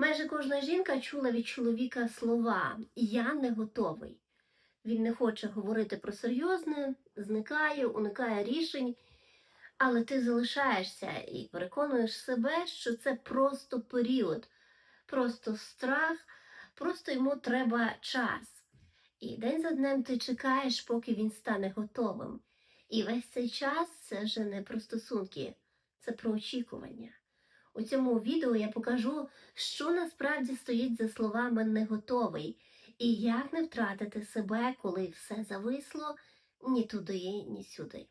Майже кожна жінка чула від чоловіка слова Я не готовий. Він не хоче говорити про серйозне, зникає, уникає рішень, але ти залишаєшся і переконуєш себе, що це просто період, просто страх, просто йому треба час. І день за днем ти чекаєш, поки він стане готовим. І весь цей час це вже не про стосунки, це про очікування. У цьому відео я покажу, що насправді стоїть за словами не готовий, і як не втратити себе, коли все зависло ні туди, ні сюди.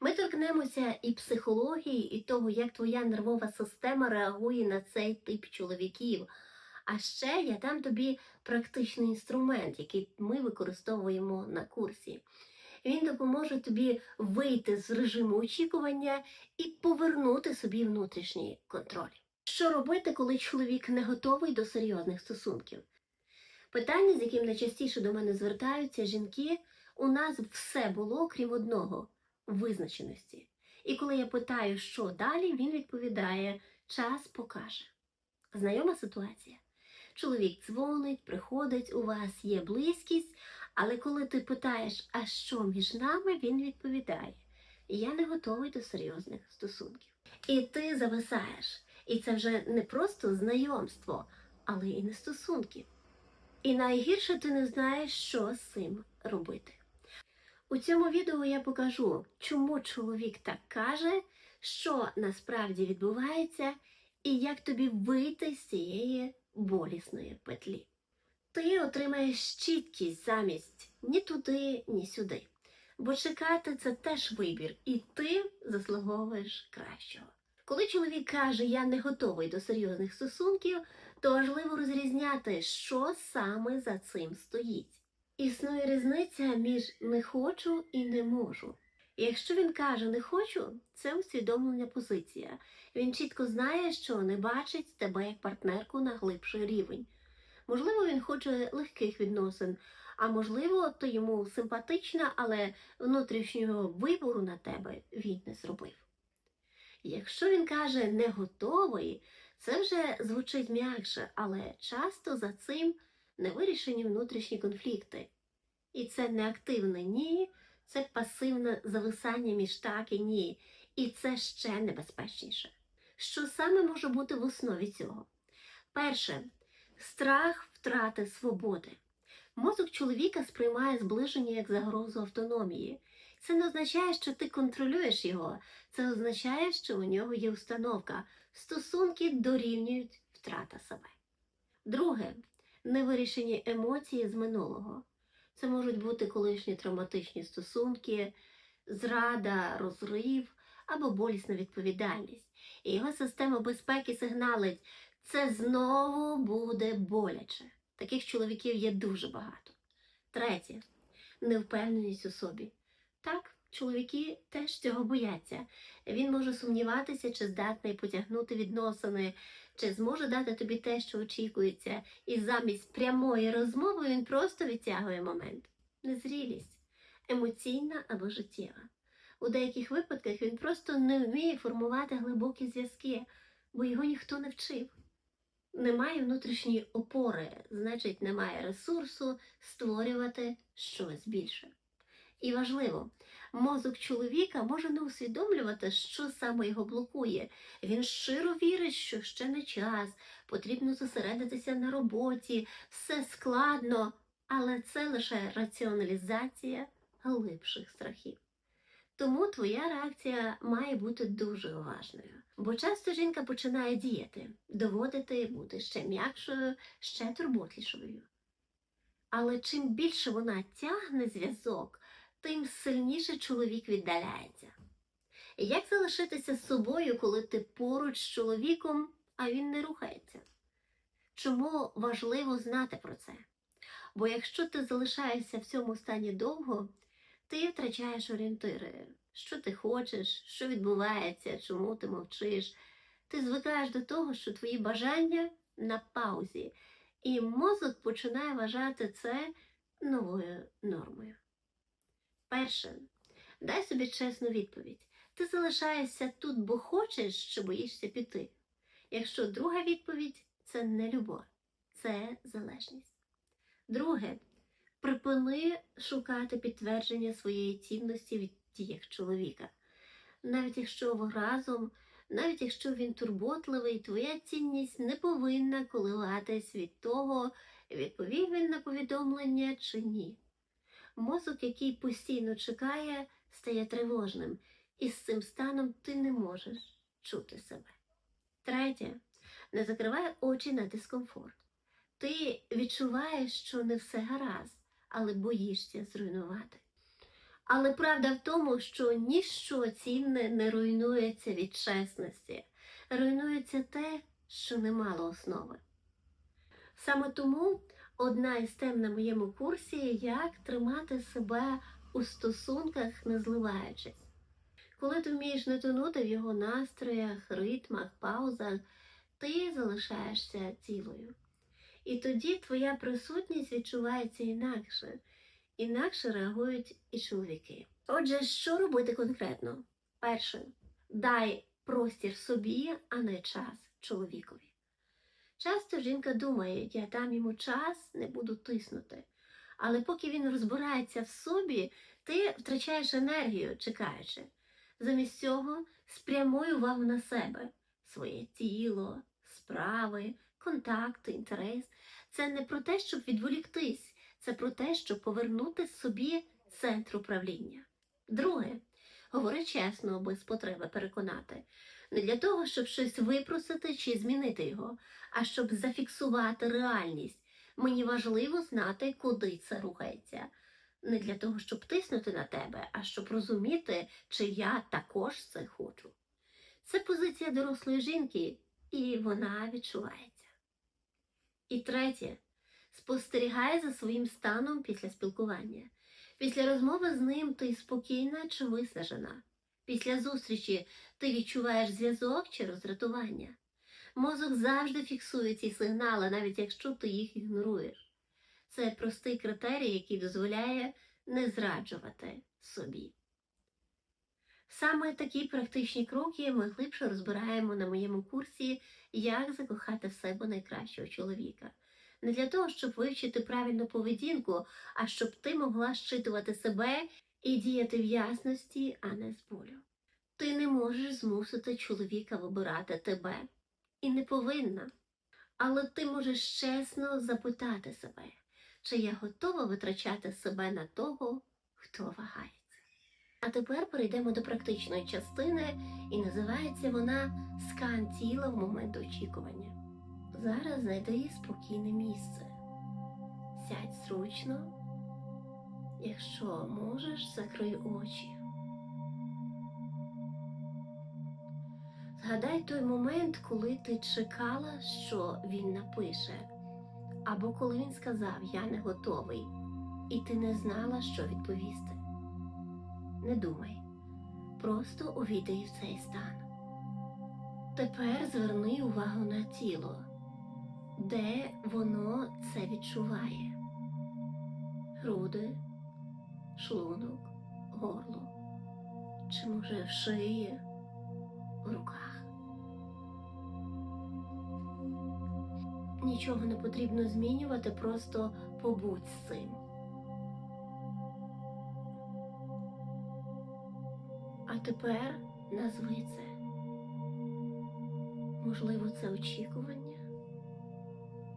Ми торкнемося і психології, і того, як твоя нервова система реагує на цей тип чоловіків. А ще я дам тобі практичний інструмент, який ми використовуємо на курсі. Він допоможе тобі вийти з режиму очікування і повернути собі внутрішній контроль. Що робити, коли чоловік не готовий до серйозних стосунків? Питання, з яким найчастіше до мене звертаються жінки, у нас все було, крім одного визначеності. І коли я питаю, що далі, він відповідає: час покаже. Знайома ситуація. Чоловік дзвонить, приходить, у вас є близькість, але коли ти питаєш, а що між нами, він відповідає: Я не готовий до серйозних стосунків. І ти зависаєш. І це вже не просто знайомство, але і не стосунки. І найгірше ти не знаєш, що з цим робити. У цьому відео я покажу, чому чоловік так каже, що насправді відбувається, і як тобі вийти з цієї болісної петлі. Ти отримаєш чіткість замість ні туди, ні сюди. Бо чекати це теж вибір, і ти заслуговуєш кращого. Коли чоловік каже, я не готовий до серйозних стосунків, то важливо розрізняти, що саме за цим стоїть. Існує різниця між не хочу і не можу. Якщо він каже не хочу, це усвідомлення позиція. Він чітко знає, що не бачить тебе як партнерку на глибший рівень. Можливо, він хоче легких відносин, а можливо, то йому симпатична, але внутрішнього вибору на тебе він не зробив. Якщо він каже не готовий, це вже звучить м'якше, але часто за цим невирішені внутрішні конфлікти. І це не активне ні, це пасивне зависання між так і ні. І це ще небезпечніше. Що саме може бути в основі цього? Перше страх втрати свободи. Мозок чоловіка сприймає зближення як загрозу автономії. Це не означає, що ти контролюєш його, це означає, що у нього є установка. Стосунки дорівнюють втрата себе. Друге невирішені емоції з минулого. Це можуть бути колишні травматичні стосунки, зрада, розрив або болісна відповідальність. І його система безпеки сигналить, це знову буде боляче. Таких чоловіків є дуже багато. Третє невпевненість у собі. Так, чоловіки теж цього бояться. Він може сумніватися, чи здатний потягнути відносини, чи зможе дати тобі те, що очікується, і замість прямої розмови він просто відтягує момент. Незрілість, емоційна або життєва. У деяких випадках він просто не вміє формувати глибокі зв'язки, бо його ніхто не вчив. Немає внутрішньої опори, значить, немає ресурсу створювати щось більше. І важливо, мозок чоловіка може не усвідомлювати, що саме його блокує. Він щиро вірить, що ще не час, потрібно зосередитися на роботі, все складно, але це лише раціоналізація глибших страхів. Тому твоя реакція має бути дуже уважною. Бо часто жінка починає діяти, доводити бути ще м'якшою, ще турботлішою. Але чим більше вона тягне зв'язок, тим сильніше чоловік віддаляється. Як залишитися з собою, коли ти поруч з чоловіком, а він не рухається? Чому важливо знати про це? Бо якщо ти залишаєшся в цьому стані довго, ти втрачаєш орієнтири, що ти хочеш, що відбувається, чому ти мовчиш. Ти звикаєш до того, що твої бажання на паузі, і мозок починає вважати це новою нормою. Перше, дай собі чесну відповідь. Ти залишаєшся тут, бо хочеш, чи боїшся піти. Якщо друга відповідь це не любов, це залежність. Друге, припини шукати підтвердження своєї цінності від діях чоловіка. Навіть якщо ви разом, навіть якщо він турботливий, твоя цінність не повинна коливатись від того, відповів він на повідомлення чи ні. Мозок, який постійно чекає, стає тривожним, і з цим станом ти не можеш чути себе. Третє, не закривай очі на дискомфорт. Ти відчуваєш, що не все гаразд, але боїшся зруйнувати. Але правда в тому, що ніщо цінне не руйнується від чесності, руйнується те, що не мало основи. Саме тому одна із тем на моєму курсі як тримати себе у стосунках, не зливаючись. Коли ти вмієш не тонути в його настроях, ритмах, паузах, ти залишаєшся цілою. І тоді твоя присутність відчувається інакше, інакше реагують і чоловіки. Отже, що робити конкретно? Перше, дай простір собі, а не час чоловікові. Часто жінка думає, я дам йому час, не буду тиснути. Але поки він розбирається в собі, ти втрачаєш енергію, чекаючи. Замість цього спрямуй увагу на себе, своє тіло, справи, контакти, інтерес. Це не про те, щоб відволіктись, це про те, щоб повернути собі центр управління. Друге, говори чесно, без потреби переконати. Не для того, щоб щось випросити чи змінити його, а щоб зафіксувати реальність. Мені важливо знати, куди це рухається. Не для того, щоб тиснути на тебе, а щоб розуміти, чи я також це хочу. Це позиція дорослої жінки, і вона відчувається. І третє, спостерігай за своїм станом після спілкування. Після розмови з ним ти спокійна чи виснажена. Після зустрічі ти відчуваєш зв'язок чи роздратування. Мозок завжди фіксує ці сигнали, навіть якщо ти їх ігноруєш. Це простий критерій, який дозволяє не зраджувати собі. Саме такі практичні кроки ми глибше розбираємо на моєму курсі, як закохати в себе найкращого чоловіка. Не для того, щоб вивчити правильну поведінку, а щоб ти могла щитувати себе і діяти в ясності, а не з болю. Ти не можеш змусити чоловіка вибирати тебе і не повинна. Але ти можеш чесно запитати себе, чи я готова витрачати себе на того, хто вагається. А тепер перейдемо до практичної частини, і називається вона скан тіла в момент очікування. Зараз знайди спокійне місце. Сядь зручно. Якщо можеш, закрий очі. Згадай той момент, коли ти чекала, що він напише, або коли він сказав Я не готовий, і ти не знала, що відповісти. Не думай, просто увійди в цей стан. Тепер зверни увагу на тіло, де воно це відчуває: груди, шлунок, горло, чи може в шиї, в руках. Нічого не потрібно змінювати, просто побудь з цим. Тепер назви це. Можливо, це очікування,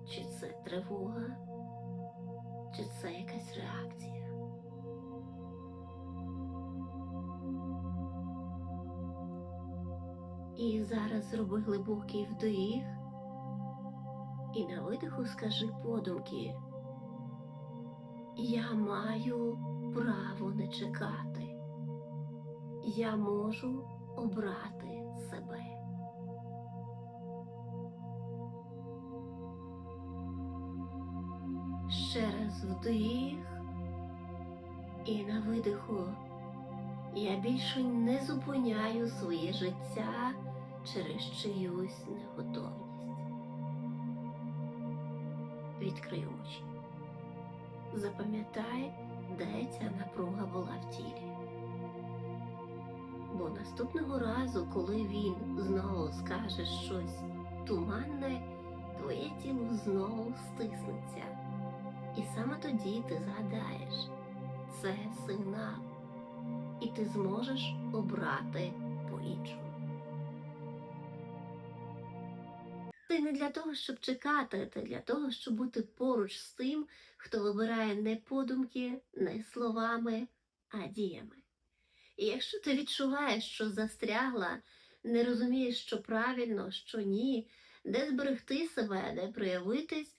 чи це тривога, чи це якась реакція. І зараз зроби глибокий вдих. І на видиху скажи подумки. Я маю право не чекати. Я можу обрати себе. Ще раз вдих і на видиху. Я більше не зупиняю своє життя через чиюсь неготовність. Відкрий очі. Запам'ятай, де ця напруга була в тілі. Бо наступного разу, коли він знову скаже щось туманне, твоє тіло знову стиснеться. І саме тоді ти згадаєш, це сигнал, і ти зможеш обрати по-іншому. Ти не для того, щоб чекати, ти для того, щоб бути поруч з тим, хто вибирає не подумки, не словами, а діями. І якщо ти відчуваєш, що застрягла, не розумієш, що правильно, що ні, де зберегти себе, де проявитись,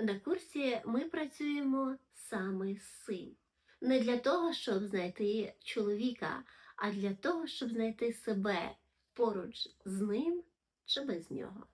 на курсі ми працюємо саме з цим. Не для того, щоб знайти чоловіка, а для того, щоб знайти себе поруч з ним чи без нього.